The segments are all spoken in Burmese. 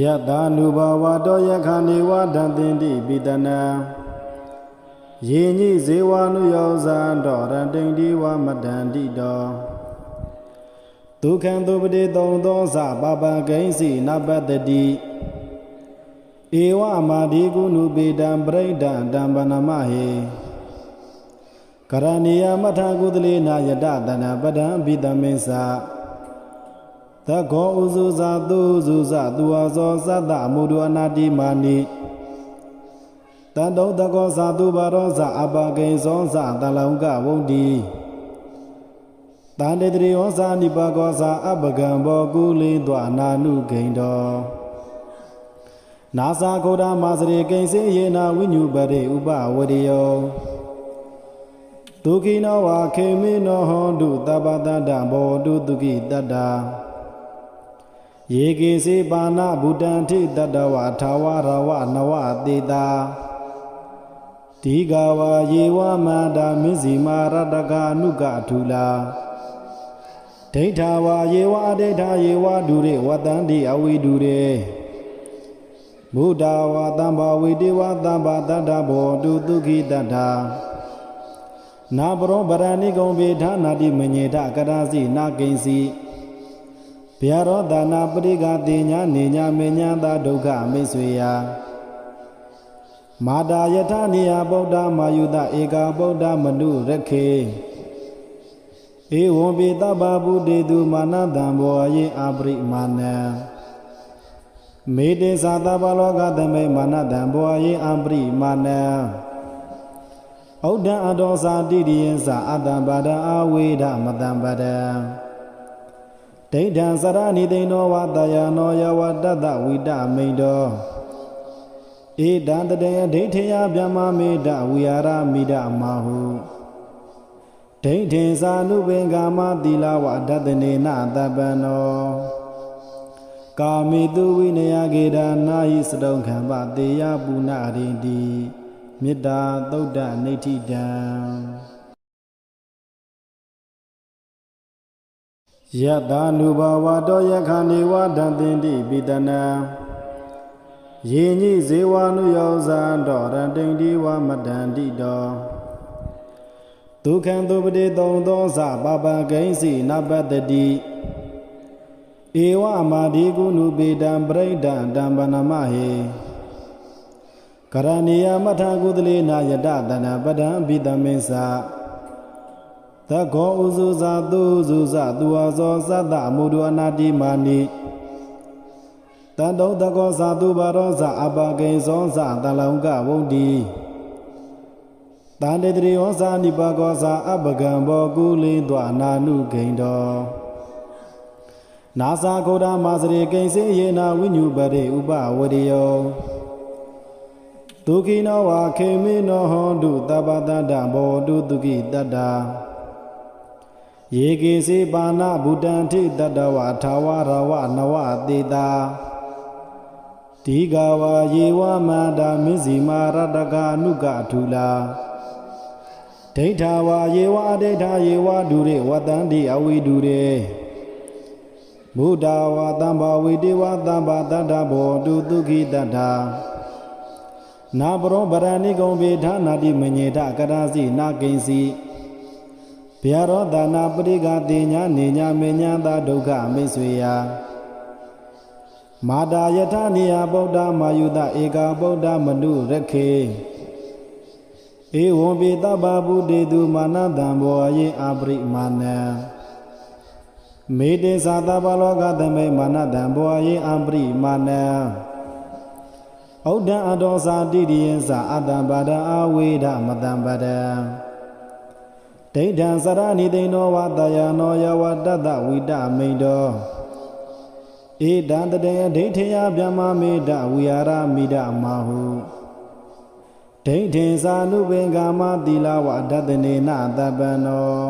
ယတ္တာနုဘဝတောယခဏေဝဒံတင်တိပိတနံယေညိဇေဝနုယောဇာတောရတ္တိတိဝမတန္တိတောဒုက္ခံသုပတိသုံးသောသပပံဂိဉ္စီနပတ္တိဧဝမာဒီကုနုပေတံပရိဒံတံပနမဟေကရဏီယမထာကုသလေနာယတတနာပဒံပိတမင်းစာ သကောဥဇုဇာသူဇုဇသူဝဇောသတ္တမုဒုအနာတိမာနိတန္တုတကောဇာသူဘာရောဇအပကိဉ္ဇောဇတလောင်ကဝုန်တိတန္တေတရိယောဇာနိပကောဇာအပကံဘောကုလိသွာနာနုဂိန္တောနာသာခောဒမာစရေကိဉ္စေယေနာဝိညုပရိဥပဝရိယောဒုခိနောဝါခေမိနောဟောတုတပ္ပတတ္တဘောတုဒုခိတတ္တာ ယေကေစေပါဏဗုဒ္ဓံထိတတဝထာဝရဝနဝတေတာဒီဃဝါယေဝမန္တာမင်းစီမာရတကအနုကထူလာဒိဋ္ဌာဝါယေဝအဒိဋ္ဌာယေဝဒုရေဝတန္တိအဝိဒုရေဘုဒ္ဓဝါတံဘာဝိတေဝတံဘာတတ္တဘောတုဒုခိတတ္ထာနာပရောဗရဏိကုံဘေဌာနာတိမညေထကရာစီနာကိဉ္စီ ဘုရားတော်ဒါနာပရိကတိညာနေညာမေညာသာဒုက္ခမိတ်ဆွေယမာတာယထနိယဗုဒ္ဓမာယုတဧကဗုဒ္ဓမနုရခေဧဝံပိတဗ္ဗဗုတေတုမာနတံဘောယေအပရိမာနံမေတေသာတဗ္ဗလောကသမိမာနတံဘောယေအပရိမာနံဩဒံအတောသာတိရိယံသာအတ္တပါဒအာဝေဒမတံပဒံ ဒိဋ္ဌံစရဏိသိဏောဝတယနောယဝတတ္တဝိတမိန်တောဧတံတတေဒိဋ္ဌယဗျမမေတဝိဟာရမိဒမာဟုဒိဋ္ဌိသာနုပင်ကာမသီလဝဒတနေနတပ္ပနောကာမိတုဝိနယကေဒနာဟိစတုံခံပတေယပုဏ္ဏရိတိမေတ္တာသုဒ္ဓနိဋ္ဌိတံ ယတ္တာနုဘဝတောယခဏေဝဒံတင်တိပိတနံယေညိဇေဝနုယောဇာတောရတ္တိတိဝမတန္တိတောဒုက္ခံသုပတိသုံးသောသပပံဂိဉ္စီနပတ္တိဧဝမာဒီကုနုပေတံပရိဒံတံပနမဟေကရဏီယမထာကုသလေနာယတတနာပဒံပိတမင်းစာ သကောဥဇုဇာသူဇုဇသူဝဇောသတ္တမုဒုအနာတိမာနိတန္တုတကောဇာသူဘာရောဇအပကိဉ္ဇောဇတလောင်ကဝုန်တိတန္တေတရိယောဇာနိပကောဇာအပကံဘောကုလိသွာနာနုဂိန္တောနာသာခောဒမာစရေကိဉ္စေယေနာဝိညုပရိဥပဝရိယောဒုခိနောဝါခေမိနောဟောတုတပ္ပတတ္တဘောတုဒုခိတတ္တာ ယေကေစေပါဏဗုဒ္ဓံထိတတဝထာဝရဝနဝတေတာဒီဃဝါယေဝမန္တာမင်းစီမာရတကအနုကထူလာဒိဋ္ဌာဝါယေဝအဒိဋ္ဌာယေဝဒုရေဝတန္တိအဝိဒုရေဘုဒ္ဓဝါတံဘာဝိတေဝတံဘာတတ္တဘောတုဒုခိတတ္ထာနာပရောဗရဏိကုံဘေဌာနာတိမညေထကရာစီနာကိဉ္စီ ဘုရားတော်ဒါနာပရိကတိညာနေညာမေညာသာဒုက္ခမိတ်ဆွေယမာတာယထနိယဗုဒ္ဓမာယုတဧကဗုဒ္ဓမနုရခေဧဝံပိတဗ္ဗဗုတေတုမာနတံဘောယေအပရိမာနံမေတေသာတဗ္ဗလောကသမိမာနတံဘောယေအပရိမာနံဩဒံအတောသာတိရိယံသာအတ္တပါဒအာဝေဒမတံပဒံ ဒိဋ္ဌံစရဏိသိဏောဝတယနောယဝတတဝိတမိန်တောဧတံတတေဒိဋ္ဌယဗျမမေတဝိဟာရမိဒမာဟုဒိဋ္ဌိသာနုပင်ကာမသီလဝဒတနေနတပ္ပနော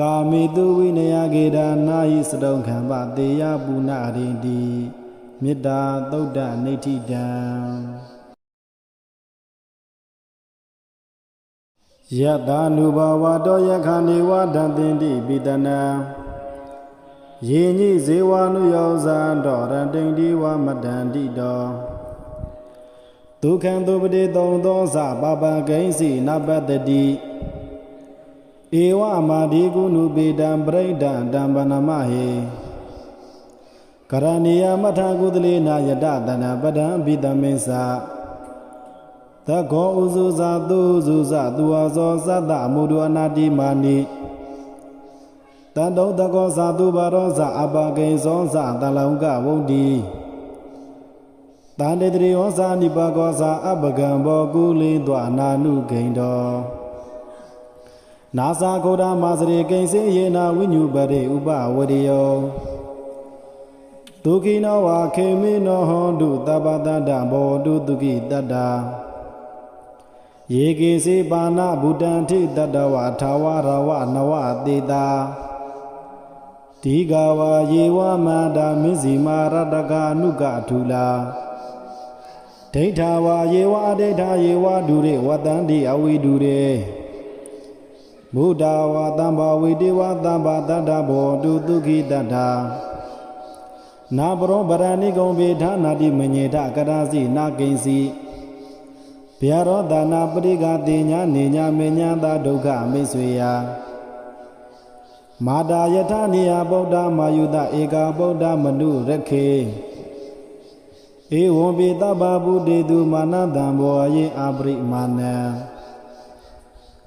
ကာမိတုဝိနယကေဒနာဟိစတုံခံပတေယပုဏ္ဏရိတိမေတ္တာသုဒ္ဓနိဋ္ဌိတံ ယတ္တာနုဘဝတောယခဏေဝဒံတင်တိပိတနံယေညိဇေဝနုယောဇာတောရတိန်ဒီဝမတန္တိတောဒုက္ခံသုပတိသုံးသောသပပံဂိဉ္စီနပတ္တိဧဝမာဒီကုနုပေတံပရိဒံတံပနမဟေကရဏီယမထာကုသလေနာယတတနာပဒံဘိတမေသ သကောဥစုဇာသူစုဇသူဝဇောသတ္တမုဒုအနာတိမာနိတန္တုတကောဇာသူဘာရောဇအပကိဉ္စောဇတလောင်ကဝုန်တိတန္တေတရိယောဇာနိပကောဇာအပကံဘောကုလိတွာနာနုဂိန္တောနာဇာဂောဒမာစရေကိဉ္စေယေနာဝိညုပရိဥပဝရိယောဒုခိနောဝါခေမိနောဟောတုတပ္ပတ္တဘောတုဒုခိတတ္တာ ယေကေစေပါဏဗုတံထိတတ္တဝထာဝရဝနဝတေတာဒီဃဝါယေဝမန္တာမစ္စီမာရတကအနုကထူလာဒိဋ္ဌာဝါယေဝအဒိဋ္ဌာယေဝဒုရေဝတန္တိအဝိဒုရေဘုဒ္ဓဝါတံဘာဝိတေဝတံဘာတတ္တဘောတုဒုခိတတ္ထာနာပရောဗရဏိကုံဘေဌာနာတိမညေထကရာစီနာကိဉ္စီ ဗျာရောဒါနာပရိကတိညာနေညာမေညာသာဒုက္ခမိတ်ဆွေယမာတာယထနိယဗုဒ္ဓမာယုတဧကာဗုဒ္ဓမနုရခေဧဝံပိတဗ္ဗဗုတေတုမာနတံဘောယေအပရိမာနံ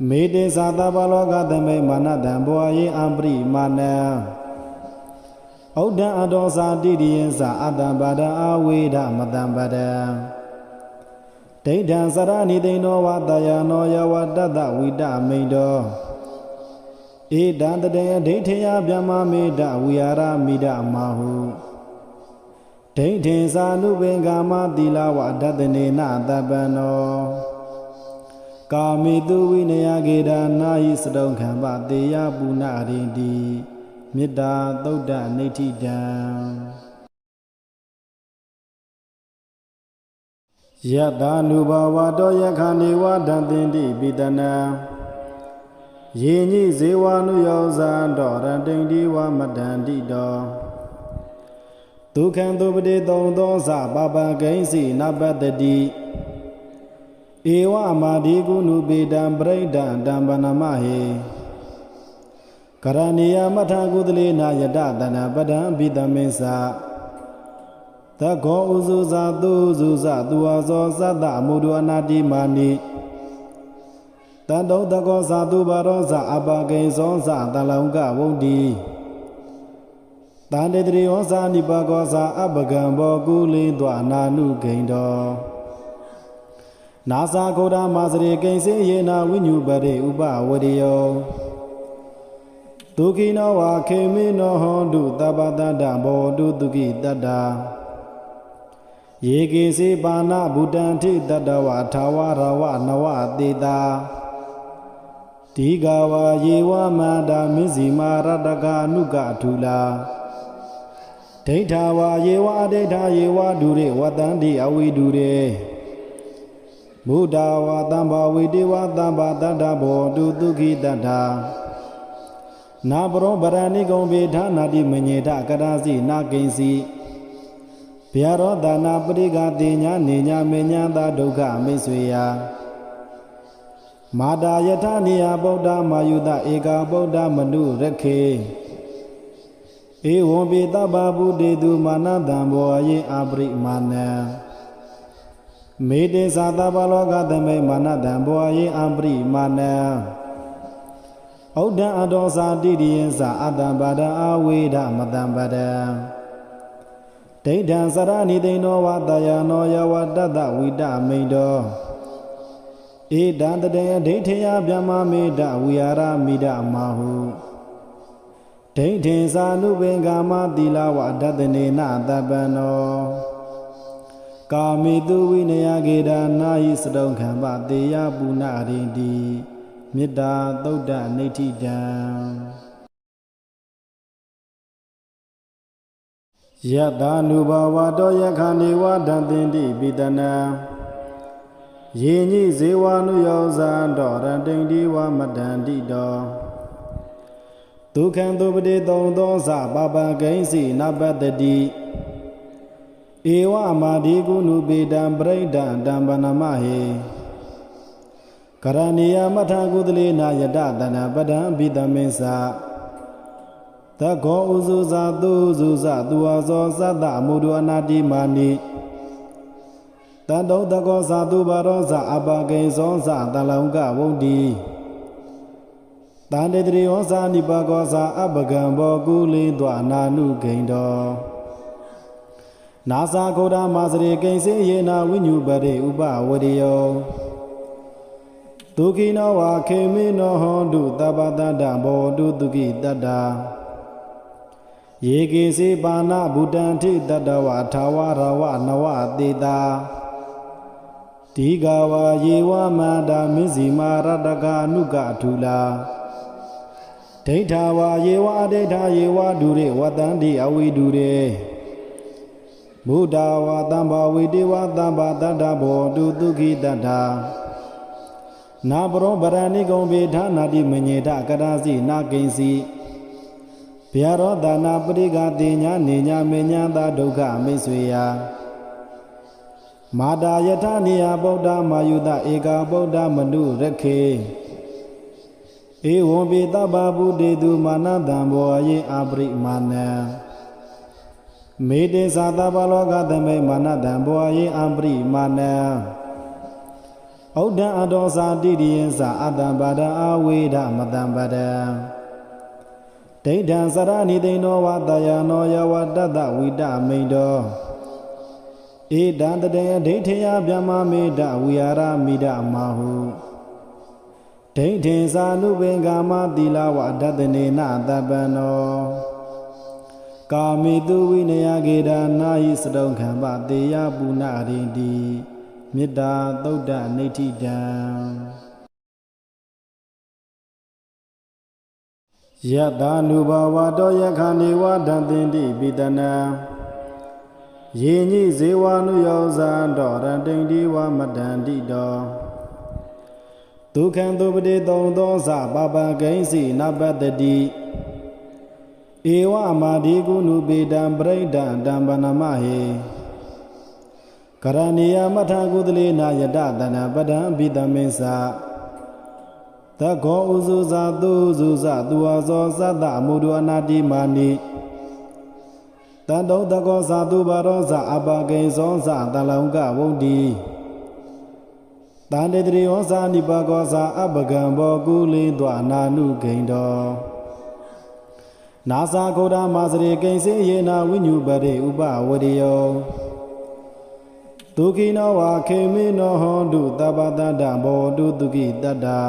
မေတေသာတဗ္ဗလောကသမေမာနတံဘောယေအပရိမာနံဩဒ္ဒအတောသာတိရိယံသာအတ္တပါဒအာဝေဒမတံပဒံ ဒိဋ္ဌံစရဏိသိဏောဝတယနောယဝတတဝိတမိန်တောဧတံတတေဒိဋ္ဌယဗျမမေတဝိဟာရမိဒမာဟုဒိဋ္ဌိသာနုပင်ကာမသီလဝဒတနေနတပ္ပံနောကာမိတုဝိနယကေဒနာဟိစတုံခံပတေယပုဏ္ဏရိတိမေတ္တာသုဒ္ဓနိဋ္ဌိတံ ယတာနုဘဝတောယခဏေဝဒံတင်တိပိတနံယေညိဇေဝနုယောဇာတောရတိန်ဒီဝမတန္တိတောဒုက္ခံသုပတိသုံးသောသပပံဂိဉ္စီနပတ္တိဧဝမာဒီကုနုပေတံပရိဒံတံပနမဟေကရဏီယမထာကုသလေနာယတတနာပဒံဘိတမေသ သကောဥစုဇာသူစုဇသူဝဇောသတ္တမုဒုအနာတိမာနိတန္တုတကောဇာသူဘာရောဇအပကိဉ္စောဇတလောင်ကဝုန်တိတန္တေတရိယောဇာနိပကောဇာအပကံဘောကုလိတွာနာနုဂိန္တောနာဇာဂောဒမာစရေကိဉ္စေယေနာဝိညုပရိဥပဝရိယောဒုခိနောဝါခေမိနောဟောတုတပ္ပတတ္တဘောတုဒုခိတတ္တာ ယေကေစေပါဏဗုတံထိတတ္တဝထာဝရဝနဝတေတာဒီဃဝါယေဝမန္တာမစ္စီမာရတကအနုကထူလာဒိဋ္ဌာဝါယေဝအဒိဋ္ဌာယေဝဒုရေဝတန္တိအဝိဒုရေဘုဒ္ဓဝါတံဘာဝိတေဝတံဘာတတ္တဘောတုဒုခိတတ္ထာနာပရောဗရဏိကုံဘေဌာနာတိမညေထကရာစီနာကိဉ္စီ ဗျာရောဒါနာပရိကတိညာနေညာမေညာသာဒုက္ခမိတ်ဆွေယမာတာယထနိယဗုဒ္ဓမာယုတဧကာဗုဒ္ဓမနုရခေဧဝံပိတဗ္ဗဗုတေတုမာနတံဘောယေအပရိမာနံမေတေသာတဗ္ဗလောကသမိမာနတံဘောယေအပရိမာနံဩဒ္ဒအတောသာတိရိယံသာအတ္တပါဒအာဝေဒမတံပဒံ ဒိဋ္ဌံစရဏိသိဏောဝတယနောယဝတတဝိတမိန်တောဧတံတတေဒိဋ္ဌယဗျမမေတဝိဟာရမိဒမာဟုဒိဋ္ဌိသာနုပင်ကာမသီလဝဒတနေနတပ္ပံနောကာမိတုဝိနယကေဒနာဟိစတုံခံပတေယပုဏ္ဏရိတိမေတ္တာသုဒ္ဓနိဋ္ဌိတံ ယတာနုဘဝတောယခဏေဝဒံတင်တိပိတနံယေညိဇေဝနုယောဇာတောရတိန်ဒီဝမတန္တိတောဒဒုက္ခံသုပတိသုံးသောသပပံဂိဉ္စီနပတ္တိဧဝမာဒီကုနုပေတံပရိဒံတံပနမဟေကရဏီယမထကုသလေနာယတတနာပဒံဘိတမင်းစာ သကောဥစုဇာသူဥစုဇသူဝါဇောသတ္တမုဒုအနာတိမာနိတတောတကောဇာသူဘာရောဇအပကိဉ္စောဇတလောင်ကဝုဒ္ဓီတန်တေတရိယောဇာနိပါကောဇာအပကံဘောကုလေတွာနာနုဂိန္တောနာဇာခောဒမာစရေကိဉ္စေယေနာဝိညုပရိဥပဝရိယောဒုခိနောဝါခေမိနောဟောတုတပ္ပတတ္တဘောတုတုကိတတ္တာ ယေကေစေပါဏဗုတံထိတတ္တဝထာဝရဝနဝတေတာဒီဃဝါယေဝမန္တာမင်းစီမာရတကအနုကထူလာဒိဋ္ဌာဝါယေဝအဒိဋ္ဌာယေဝဒုရေဝတန္တိအဝိဒုရေဘုဒ္ဓဝါတံဘာဝိတေဝတံဘာတတ္တဘောတုတုခိတတ္ထာနာပရောဗရဏိကုံဘေဌာနာတိမညေတကရာစီနာကိဉ္စီ ဗျာရောဒါနာပရိကတိညာနေညာမေညာသာဒုက္ခမိတ်ဆွေယမာတာယထနိယဗုဒ္ဓမာယုတဧကဗုဒ္ဓမနုရခေဧဝံပိတဗ္ဗဗုတေတုမာနတံဘောယေအပရိမာနံမေတေသာတဗ္ဗလောကသမိမာနတံဘောယေအပရိမာနံဩဒ္ဒံအတောသာတိရိယံသာအတ္တပါဒအာဝေဒမတံပဒံ ဒိဋ္ဌံစရဏိသိဏောဝတယနောယဝတတဝိတမိန်တောဧတံတတေဒိဋ္ဌယဗျမမေတဝိဟာရမိဒမာဟုဒိဋ္ဌိသာနုပင်ကာမသီလဝဒတနေနတပ္ပနောကာမိတုဝိနယကေဒနာဟိစတုံခံပတေယပုဏ္ဏရိတိမေတ္တာသုဒ္ဓနိဋ္ဌိတံ ယတာနုဘဝတောယခဏေဝဒံတင်တိပိတနံယေညိဇေဝနုယောဇာတောရတိန်ဒီဝမတန္တိတောဒုက္ခံသုပတိသုံးသောသပပံဂိဉ္စီနပတ္တိဧဝမာဒီကုနုပေတံပရိဒံတံပနမဟေကရဏီယမထကုသလေနာယတတနာပဒံဘိတမင်းစာ သကောဥစုဇာသူဥစုဇသူဝါဇောသတ္တမုဒုအနာတိမာနိတတောတကောဇာသူဘာရောဇအပကိဉ္စောဇတလောင်ကဝုဒ္ဓီတန်တေတရိယောဇာနိပါကောဇာအပကံဘောကုလေတွာနာနုဂိန္တောနာဇာခောဒမာစရေကိဉ္စေယေနာဝိညုပရိဥပဝရိယောဒုခိနောဝါခေမိနောဟောတုတပ္ပတတ္တဘောတုတုကိတတ္တာ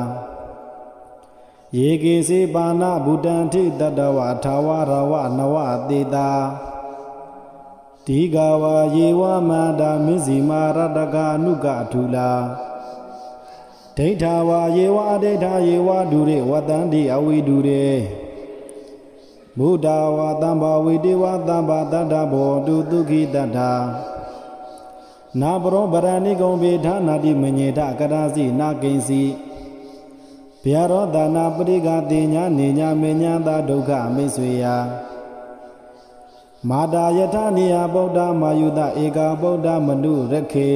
ယေကေစေပါဏဗုတံထိတတ္တဝထာဝရဝနဝတေတာဒီဃဝါယေဝမန္တာမင်းစီမာရတကအနုကထူလာဒိဋ္ဌာဝါယေဝအဒိဋ္ဌာယေဝဒုရေဝတန္တိအဝိဒုရေဘုဒ္ဓဝါတံဘာဝိတေဝတံဘာတတ္တဘောတုတုခိတတ္ထာနာပရောဗရဏိကုံဘေဌာနာတိမညေတကရာစီနာကိဉ္စီ ဗျာရောဒါနာပရိကတိညာနေညာမေညာသာဒုက္ခမိတ်ဆွေယမာတာယထနိယဗုဒ္ဓမာယုတဧကဗုဒ္ဓမနုရခေ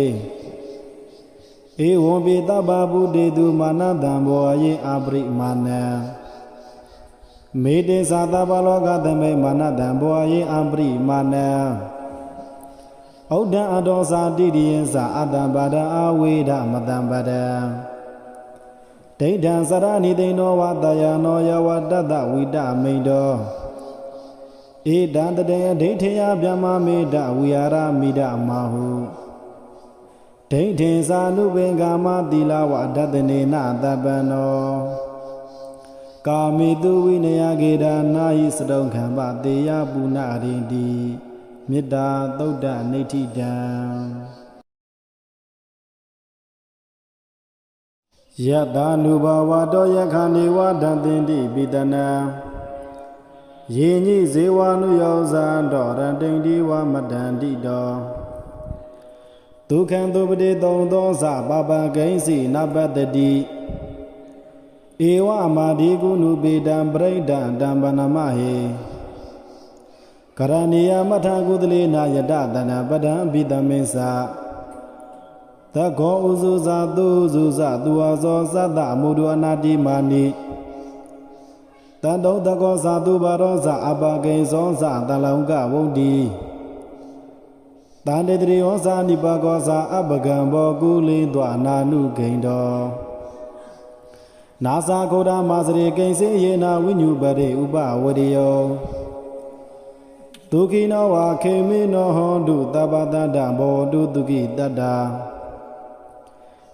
ဧဝံပိတဗ္ဗဗုတေတုမာနတံဘောယေအပရိမာနံမေတေသာတဗ္ဗလောကသမိမာနတံဘောယေအပရိမာနံဩဒ္ဒံအတောသာတိရိယံသာအတ္တပါဒအာဝေဒမတံပဒံ ဒိဋ္ဌံစရဏိသိဏောဝတယနောယဝတတဝိတမိန်တောဧတံတတေဒိဋ္ဌယဗျမမေတဝိဟာရမိဒမာဟုဒိဋ္ဌိသာနုပင်ကာမသီလဝဒတနေနတပ္ပနောကာမိတုဝိနယကေဒနာဟိစတုံခံပတေယပုဏ္ဏရိတိမေတ္တာသုဒ္ဓနိဋ္ဌိတံ ယတာနုဘဝတောယခဏေဝဒံတင်တိပိတနံယေညိဇေဝနုယောဇာတောရတိန်ဒီဝမတန္တိတောဒုက္ခံသုပတိသုံးသောသပပံဂိဉ္စီနပတ္တိဧဧဝမာဒီကုနုပေတံပရိဒံတံပနမဟေကရဏီယမထကုသလေနာယတတနာပဒံဘိတမင်းစာ သကောဥစုဇာသူစုဇသူဝါဇောသတ္တမုဒုအနာတိမာနိတန္တုတကောဇာသူဘာရောဇာအပကိဉ္ဇောဇာတလောင်ကဝုဒ္ဓီတန္တေတရိယောဇာနိပကောဇာအပကံဘောကုလိသွာနာနုဂိန္တောနာဇာဂௌဒမာစရေကိဉ္စေယေနာဝိညုပရိဥပဝရိယောဒုခိနောဝါခေမိနောဟောတုတပ္ပတတ္တဘောတုတုကိတတ္တာ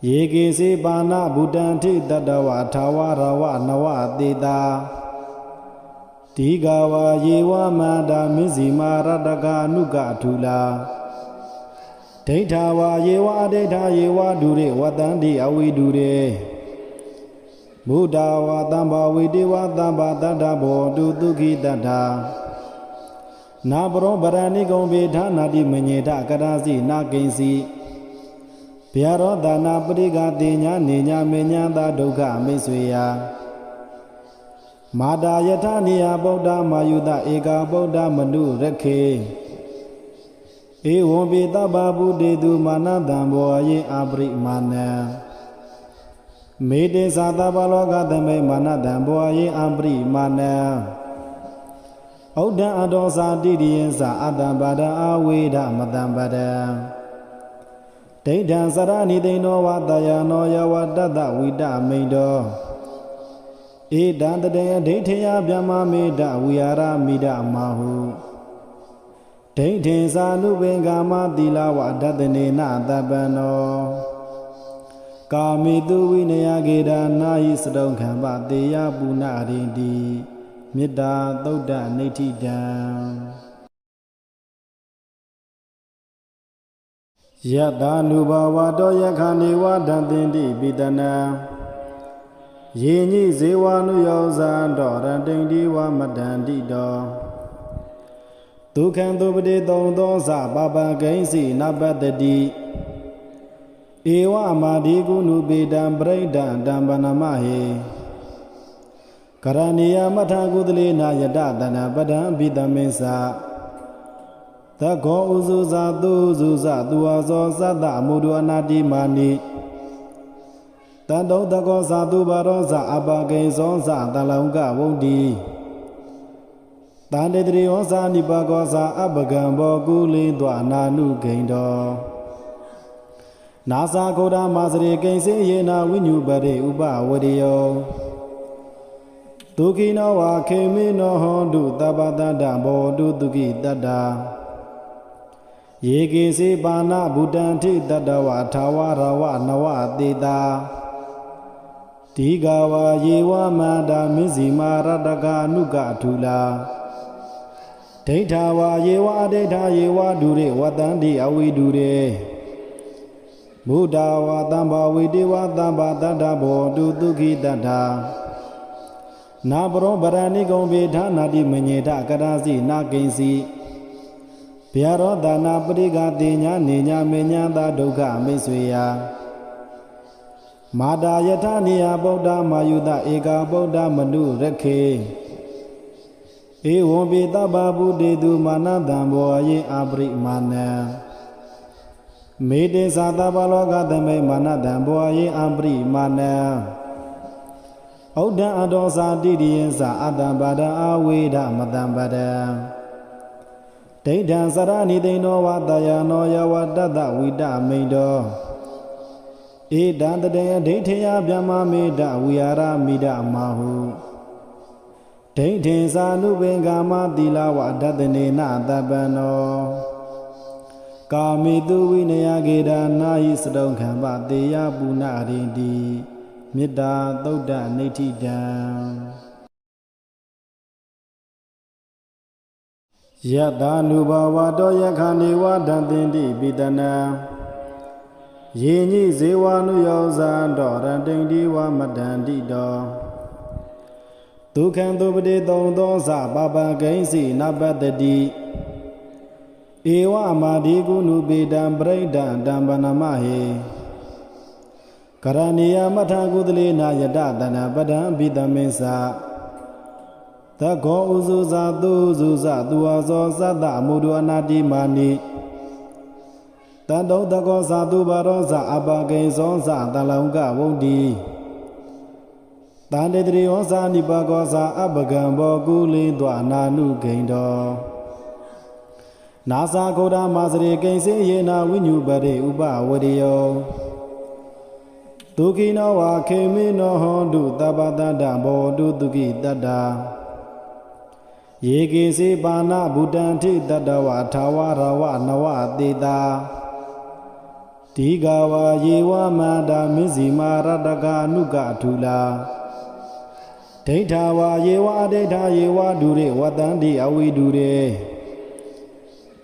ယေကေစေပါဏဗုတံထိတတ္တဝထာဝရဝနဝတေတာဒီဃဝါယေဝမန္တာမင်းစီမာရတကအနုကအထူလာဒိဋ္ဌာဝါယေဝအဒိဋ္ဌာယေဝဒုရေဝတန္တိအဝိဒုရေဘုဒ္ဓဝါတံဘာဝိတေဝတံဘာတတ္တဘောတုတုခိတတ္ထာနာပရောဗရဏိကုံဘေဌာနာတိမညေထကရာစီနာကိဉ္စီ ဗျာရောဒါနာပရိကတိညာနေညာမေညာသာဒုက္ခမိတ်ဆွေယမာတာယထနိယဗုဒ္ဓမာယုတဧကာဗုဒ္ဓမနုရခေဧဝံပိတဗ္ဗဗုတေတုမာနတံဘောယေအာပရိမာနံမေတေသာတဘလောကသမေမာနတံဘောယေအာပရိမာနံဩဒ္ဒံအတောသာတိရိယံသာအတ္တပါဒအာဝေဒမတံပဒံ ဒိဋ္ဌံစရဏိသိဏောဝတယနောယဝတတ္တဝိတမိန်တောဧတံတတေဒိဋ္ဌယဗျမမေတဝိဟာရမိဒမာဟုဒိဋ္ဌိသာနုပင်ကာမသီလဝဒတနေနတပ္ပံနောကာမိတုဝိနယကေဒာနာဟိစတုံခံပတေယပုဏ္ဏရိတိမေတ္တာသုဒ္ဓနိဋ္ဌိတံ ယတာနုဘဝတောယခဏေဝဒံတင်တိပိတနံယေညိဇေဝနုယောဇာတောရတိန်ဒီဝမတန္တိတောဒုက္ခံသုပတိသုံးသောသပပံဂိဉ္စီနပတ္တိဧဝမာဒီကုနုပေတံပရိဒံတံပနမဟေကရဏီယမထကုသလေနာယတတနာပဒံဘိတမင်းစာ သကောဥစုဇာသူစုဇသူဝါဇောသတ္တမုဒုအနာတိမာနိတန္တုတကောဇာသူဘာရောဇာအပကိဉ္ဇောဇာတလောင်ကဝုဒ္ဓီတန္တေတရိယောဇာနိပကောဇာအပကံဘောကုလိသွာနာနုဂိန္တောနာဇာဂௌဒမာစရေကိဉ္စေယေနာဝိညုပရိဥပဝရိယောဒုခိနောဝါခေမိနောဟောတုတပ္ပတတ္တဘောတုတုကိတတ္တာ ယေကေစေပါဏဗုတံထိတတ္တဝထာဝရဝနဝတေတာဒီဃဝါယေဝမန္တာမင်းစီမာရတကအနုကအထူလာဒိဋ္ဌာဝါယေဝအဒိဋ္ဌာယေဝဒုရေဝတန္တိအဝိဒုရေဘုဒ္ဓဝါတံဘာဝိတေဝတံဘာတတ္တဘောတုတုခိတတ္ထာနာပရောဗရဏိကုံဘေဌာနာတိမညေထကရာစီနာကိဉ္စီ ဗျာရောဒါနာပရိကတိညာနေညာမေညာသာဒုက္ခမိတ်ဆွေယမာတာယထနိယဗုဒ္ဓမာယုတဧကာဗုဒ္ဓမနုရခေဧဝံပိတဗ္ဗဗုတေတုမာနတံဘောယေအာပရိမာနံမေတေသာတဘလောကသမေမာနတံဘောယေအာပရိမာနံဩဒ္ဒံအတောသာတိရိယံသာအတ္တပါဒအာဝေဒမတံပဒံ ဒိဋ္ဌံစရဏိသိဏောဝတယနောယဝတတဝိတမိန်တောဧတံတတေဒိဋ္ဌယဗျမမေတဝိဟာရမိဒမာဟုဒိဋ္ဌိသာနုပင်ကာမသီလဝဒတနေနတပ္ပံနောကာမိတုဝိနယကေဒာနာဟိစတုံခံပတေယပုဏ္ဏရိတိမေတ္တာသုဒ္ဓနိဋ္ဌိတံ ယတာနုဘဝတောယခဏေဝဒံတင်တိပိတနံယေညိဇေဝနုယောဇာတောရတိန်ဒီဝမတန္တိတောဒုက္ခံသုပတိသုံးသောသပပံဂိဉ္စီနပတ္တိဧဝမာဒီကုနုပေတံပရိဒံတံပနမဟေကကရဏီယမထာကုသလေနာယတတနာပဒံဘိတမင်းစာ သကောဥစုဇာသူစုဇသူဝဇောသတ္တမုဒုအနာတိမာနိတတောတကောဇာသူဘာရောဇအပကိဉ္ဇောဇတလောင်ကဝုဒ္ဓီတန်တေတရိယောဇာနိပကောဇာအပကံဘောကုလိသွာနာနုဂိန္တောနာဇာဂௌဒမာစရေကိဉ္စေယေနာဝိညုပရိဥပဝရိယောဒုခိနောဝါခေမိနောဟောတုတပ္ပတတ္တဘောတုဒုခိတတ္တာ ယေကေစေပါဏဗုတံထိတတ္တဝထာဝရဝနဝတေတာဒီဃဝါယေဝမန္တာမစ္စီမာရတကအနုကအထူလာဒိဋ္ဌာဝါယေဝအဒိဋ္ဌာယေဝဒုရေဝတန္တိအဝိဒုရေ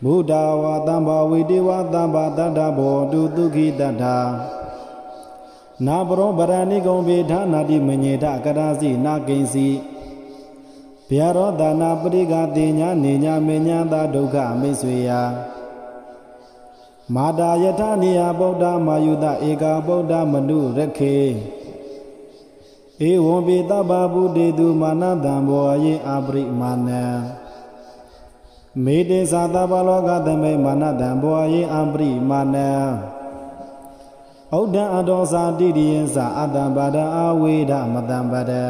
ဘုဒ္ဓဝါတံဘာဝိတေဝတံဘာတတ္တဘောတုဒုခိတတ္တာနာပရောဗရဏိကုံဘေဌာနာတိမညေထကရာစီနာကိဉ္စီ ဗျာရောဒါနာပရိကတိညာနေညာမေညာသာဒုက္ခမိတ်ဆွေယမာတာယထနိယဗုဒ္ဓမာယုတဧကာဗုဒ္ဓမနုရခေဧဝံပိတဗ္ဗဗုတေတုမာနတံဘောယေအပရိမာနံမေတေသာတဗ္ဗလောကသမိမာနတံဘောယေအပရိမာနံဩဒ္ဒအတောသာတိရိယံသာအတ္တပါဒအာဝေဒမတံပဒံ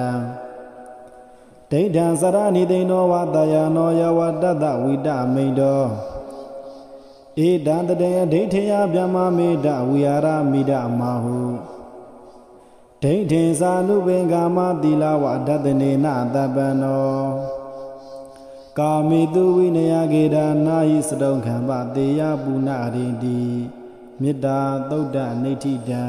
ဒိဋ္ဌံစရဏိသိဏောဝတယနောယဝတတဝိတမိန်တောဧတံတတေဒိဋ္ဌယဗျမမေတဝိဟာရမိဒမာဟုဒိဋ္ဌိသာနုပင်ကာမသီလဝဒတနေနတပ္ပနောကာမိတုဝိနယကေဒနာဟိစတုံခံပတေယပုဏ္ဏရိတိမေတ္တာသုဒ္ဓနိဋ္ဌိတံ